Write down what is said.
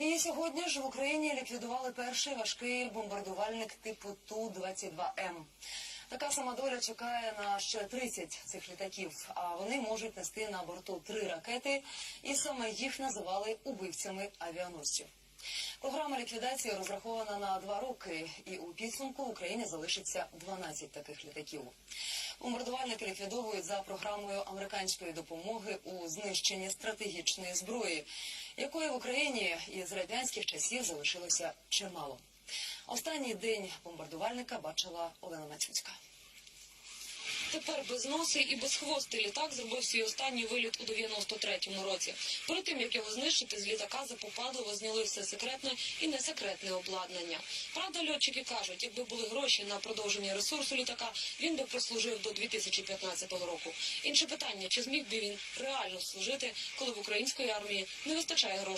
І сьогодні ж в Україні ліквідували перший важкий бомбардувальник типу Ту-22М. Така сама доля чекає на ще 30 цих літаків, а вони можуть нести на борту три ракети, і саме їх називали убивцями авіаносців. Програма ліквідації розрахована на два роки, і у підсумку в Україні залишиться 12 таких літаків. Бомбардувальники ліквідовують за програмою американської допомоги у знищенні стратегічної зброї, якої в Україні із радянських часів залишилося чимало. Останній день бомбардувальника бачила Олена Мацюцька. Тепер без носи і без хвости літак зробив свій останній виліт у 93-му році. Перед тим як його знищити, з літака за Попадова зняли все секретне і несекретне обладнання. Правда, льотчики кажуть, якби були гроші на продовження ресурсу літака, він би прослужив до 2015 року. Інше питання: чи зміг би він реально служити, коли в української армії не вистачає грошей?